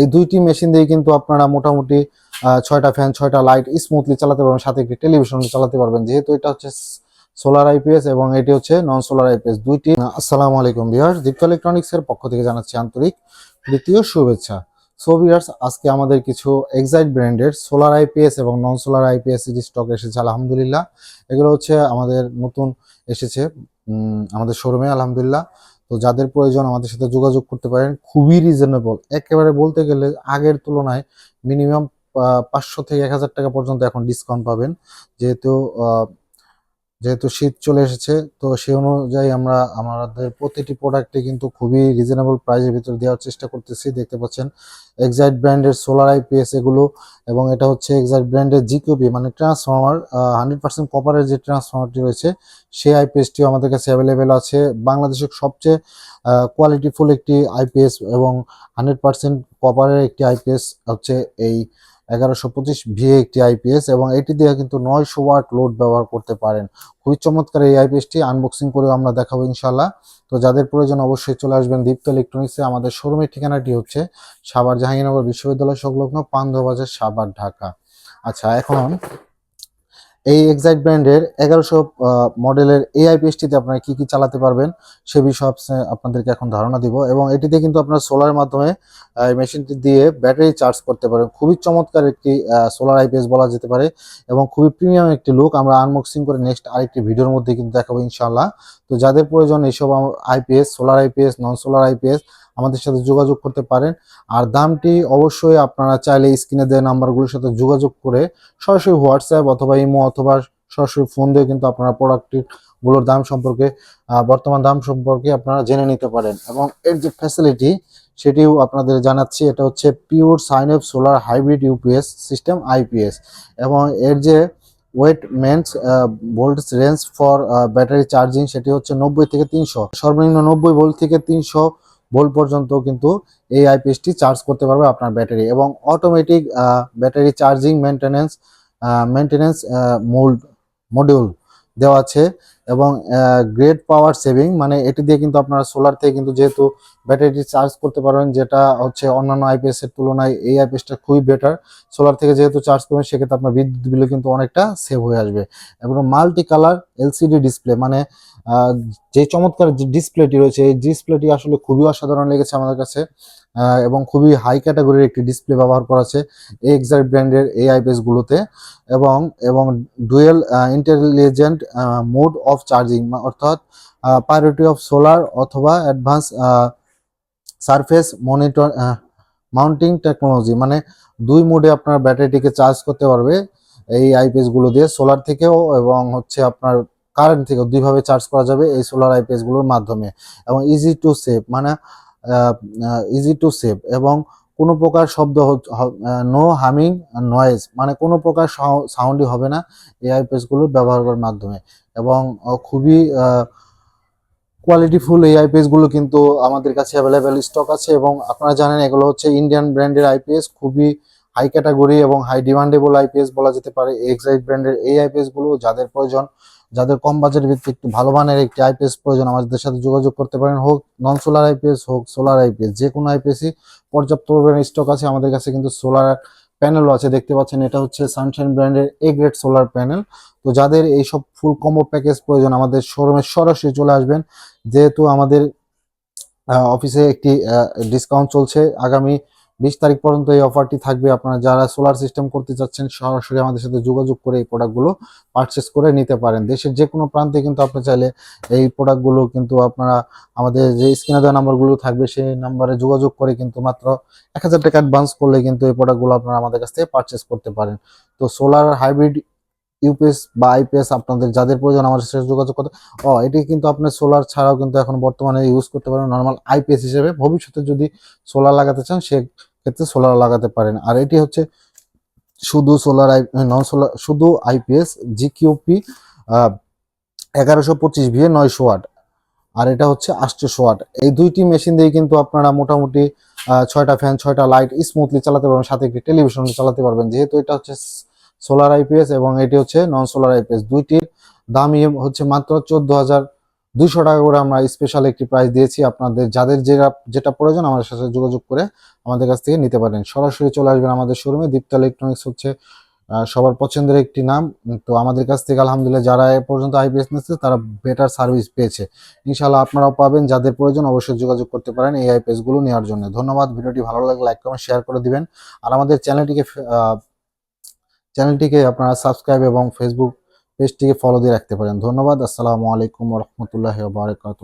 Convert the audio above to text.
এই দুইটি মেশিন দিয়ে কিন্তু আপনারা মোটামুটি ছয়টা ফ্যান ছয়টা লাইট স্মুথলি চালাতে পারবেন, সাথে একটি টেলিভিশন চালাতে পারবেন। যেহেতু এটা হচ্ছে সোলার আইপিএস এবং এটি হচ্ছে নন সোলার আইপিএস দুইটি আসসালামু আলাইকুম ভিউয়ার্স দীপ্ত ইলেকট্রনিক্স এর পক্ষ থেকে জানাচ্ছি আন্তরিক দ্বিতীয় শুভেচ্ছা। সো ভিউয়ার্স আজকে আমাদের কিছু এক্সাইট ব্র্যান্ডের সোলার আইপিএস এবং নন সোলার আইপিএস এর স্টক এসেছে, আলহামদুলিল্লাহ। এগুলো হচ্ছে আমাদের নতুন এসেছে আমাদের শোরুমে আলহামদুলিল্লাহ। তো যাদের প্রয়োজন আমাদের সাথে যোগাযোগ করতে পারেন, খুবই রিজনেবল একেবারে বলতে গেলে আগের তুলনায় মিনিমাম পাঁচশো থেকে এক হাজার টাকা পর্যন্ত এখন ডিসকাউন্ট পাবেন। যেহেতু যেহেতু শীত চলে এসেছে, তো সেই অনুযায়ী আমরা আমাদের প্রতিটি প্রোডাক্টে কিন্তু খুবই রিজনেবল প্রাইসের ভিতরে দেওয়ার চেষ্টা করতেছি। দেখতে পাচ্ছেন এক্সাইট ব্র্যান্ডের সোলার আইপিএস এগুলো এবং এটা হচ্ছে এক্সাইট ব্র্যান্ডের জিকিউবি মানে ট্রান্সফর্মার হান্ড্রেড পার্সেন্ট কপারের যে ট্রান্সফর্মারটি রয়েছে, সেই আইপিএসটিও আমাদের কাছে অ্যাভেলেবেল আছে। বাংলাদেশের সবচেয়ে কোয়ালিটিফুল একটি আইপিএস এবং হান্ড্রেড পার্সেন্ট কপারের একটি আইপিএস হচ্ছে এই এগারোশো পঁচিশ ভিএ একটি আইপিএস এবং এটি দিয়ে কিন্তু নয়শো ওয়াট লোড ব্যবহার করতে পারেন। খুবই চমৎকার এই আইপিএসটি আনবক্সিং করে আমরা দেখাবো ইনশাল্লাহ তো যাদের প্রয়োজন অবশ্যই চলে আসবেন দীপ্ত ইলেকট্রনিক্সে আমাদের শোরুমের ঠিকানাটি হচ্ছে সাবার জাহাঙ্গীরনগর বিশ্ববিদ্যালয় সংলগ্ন পান্ধবাজার সাবার ঢাকা। আচ্ছা এখন এই এক্সাইট ব্র্যান্ডের এগারোশো মডেলের এই আইপিএসটিতে আপনারা কি কি চালাতে পারবেন সে বিষয়ে আপনাদেরকে এখন ধারণা দিব এবং এটিতে কিন্তু আপনার সোলার মাধ্যমে মেশিনটি দিয়ে ব্যাটারি চার্জ করতে পারেন। খুবই চমৎকার একটি সোলার আইপিএস বলা যেতে পারে এবং খুবই প্রিমিয়াম একটি লুক। আমরা আনবক্সিং করে নেক্সট আরেকটি ভিডিওর মধ্যে কিন্তু দেখাবো ইনশাল্লাহ তো যাদের প্রয়োজন এইসব IPS solar IPS non solar IPS আমাদের সাথে যোগাযোগ করতে পারেন। আর দামটি অবশ্যই আপনারা চাইলে স্ক্রিনে দেওয়া নাম্বারগুলোর সাথে যোগাযোগ করে সরাসরি হোয়াটসঅ্যাপ অথবা ইমো অথবা সরাসরি ফোন দিয়ে কিন্তু আপনারা প্রোডাক্টটি গুলোর দাম সম্পর্কে বর্তমান দাম সম্পর্কে আপনারা জেনে নিতে পারেন। এবং এর যে ফ্যাসিলিটি সেটিও আপনাদের জানাচ্ছি, এটা হচ্ছে pure sine of solar hybrid UPS system IPS এবং এর যে wide mains volt range for battery charging সেটি হচ্ছে নব্বই থেকে তিনশো। সর্বনিম্ন নব্বই ভোল্ট থেকে তিনশো ভোল্ট পর্যন্ত কিন্তু এই আইপিএসটি চার্জ করতে পারবে আপনার ব্যাটারি এবং automatic battery charging maintenance maintenance mould module দেওয়া আছে। এবং গ্রেট পাওয়ার সেভিং মানে এটি দিয়ে কিন্তু আপনারা সোলার থেকে কিন্তু যেহেতু ব্যাটারিটি চার্জ করতে পারবেন, যেটা হচ্ছে অন্যান্য আইপিএস এর তুলনায় এই আইপিএসটা খুবই বেটার সোলার থেকে যেহেতু চার্জ করবেন, সেক্ষেত্রে আপনার বিদ্যুৎ বিলও কিন্তু অনেকটা সেভ হয়ে আসবে। এবং মাল্টি কালার এলসিডি ডিসপ্লে মানে যে চমৎকার যে ডিসপ্লেটি রয়েছে, এই ডিসপ্লেটি আসলে খুবই অসাধারণ লেগেছে আমাদের কাছে এবং খুবই হাই ক্যাটাগরির একটি ডিসপ্লে ব্যবহার করা আছে এক্সাইট ব্র্যান্ডের এই আইপিএস গুলোতে। এবং এবং dual intelligent mode of charging অর্থাৎ প্রায়োরিটি অফ সোলার অথবা advance surface monitor mounting technology মানে দুই মোডে আপনার ব্যাটারিটিকে চার্জ করতে পারবে এই আইপিএসগুলো দিয়ে সোলার থেকেও এবং হচ্ছে আপনার কারেন্ট থেকেও দুইভাবে চার্জ করা যাবে এই সোলার আইপিএসগুলোর মাধ্যমে এবং ইজি টু সেভ মানে ইজি টু সেভ এবং কোনো প্রকার শব্দ নো হামিং নয়েজ মানে কোনো প্রকার সাউন্ডই হবে না এই পেজগুলো ব্যবহার করার মাধ্যমে। এবং খুবই কোয়ালিটিফুল এই আইপিএসগুলো কিন্তু আমাদের কাছে অ্যাভেলেবেল স্টক আছে এবং আপনারা জানেন এগুলো হচ্ছে ইন্ডিয়ান ব্র্যান্ডের আইপিএস খুবই হাই ক্যাটাগরি এবং হাই ডিমান্ডেবল আইপিএস বলা যেতে পারে এক্সাইট ব্র্যান্ডের এই আইপিএসগুলো যাদের প্রয়োজন, যাদের কম বাজেট ভিত্তিক একটু ভালো মানের একটি আইপিএস প্রয়োজন, আমাদের সাথে যোগাযোগ করতে পারেন। হোক নন সোলার আইপিএস হোক সোলার আইপিএস যে কোনো আইপিএসই পর্যাপ্ত পরিমাণে স্টক আছে। আমাদের কাছে কিন্তু সোলার প্যানেলও আছে। দেখতে পাচ্ছেন এটা হচ্ছে সানশাইন ব্র্যান্ডের এ গ্রেড সোলার প্যানেল তো যাদের এইসব ফুল কম্বো প্যাকেজ প্রয়োজন, আমাদের শোরুমে সরাসরি চলে আসবেন। যেহেতু আমাদের অফিসে একটি ডিসকাউন্ট চলছে আগামী বিশ তারিখ পর্যন্ত এই অফারটি থাকবে। আপনারা যারা সোলার সিস্টেম করতে চাচ্ছেন, সরাসরি আমাদের সাথে যোগাযোগ করে এই প্রোডাক্টগুলো পারচেস করে নিতে পারেন। দেশের যে কোনো প্রান্তে কিন্তু আপনি চাইলে এই প্রোডাক্টগুলো কিন্তু আপনারা আমাদের যে স্ক্রিনে দেওয়া নাম্বারগুলো থাকবে, সেই নাম্বারে যোগাযোগ করে কিন্তু মাত্র এক হাজার টাকা অ্যাডভান্স করলে কিন্তু এই প্রোডাক্টগুলো আপনারা আমাদের কাছ থেকে পারচেস করতে পারেন। তো সোলার হাইব্রিড ইউপিএস বা আইপিএস আপনাদের যাদের প্রয়োজন আমাদের সাথে যোগাযোগ করতে, ও, এটি কিন্তু আপনি সোলার ছাড়াও কিন্তু এখন বর্তমানে ইউজ করতে পারেন নর্মাল আইপিএস হিসেবে। ভবিষ্যতে যদি সোলার লাগাতে চান, সেক্ষেত্রে সোলার লাগাতে পারেন। আর এটি হচ্ছে শুধু সোলার আই নন সোলার শুধু আইপিএস জিকিউপি এগারোশো পঁচিশ ভিএ নয়শো ওয়াট। আর এটা হচ্ছে আটশোশো ওয়াট। এই দুইটি মেশিন দিয়ে কিন্তু আপনারা মোটামুটি ছয়টা ফ্যান ছয়টা লাইট স্মুথলি চালাতে পারবেন, সাথে একটি টেলিভিশন চালাতে পারবেন। যেহেতু এটা হচ্ছে সোলার আইপিএস এবং এটি হচ্ছে নন সোলার আইপিএস দুইটির দামই হচ্ছে মাত্র চোদ্দ হাজার দুইশো টাকা করে আমরা স্পেশাল একটি প্রাইস দিয়েছি। আপনাদের যাদের যেটা যেটা প্রয়োজন আমাদের সাথে যোগাযোগ করে আমাদের কাছ থেকে নিতে পারেন। সরাসরি চলে আসবেন আমাদের শোরুমে দীপ্তা ইলেকট্রনিক্স হচ্ছে সবার পছন্দের একটি নাম। তো আমাদের কাছ থেকে আলহামদুলিল্লাহ যারা এ পর্যন্ত আইপিএস নিচ্ছে তারা বেটার সার্ভিস পেয়েছে। ইনশাআল্লাহ আপনারাও পাবেন। যাদের প্রয়োজন অবশ্যই যোগাযোগ করতে পারেন এই আইপিএসগুলো নেওয়ার জন্য। ধন্যবাদ। ভিডিওটি ভালো লাগলে লাইক কমেন্ট শেয়ার করে দিবেন। আর আমাদের চ্যানেলটিকে চ্যানেলটিকে আপনারা সাবস্ক্রাইব এবং ফেসবুক পেজটিকে ফলো দিয়ে রাখতে পারেন। ধন্যবাদ। আসসালামু আলাইকুম রহমতুল্লাহ বারকাত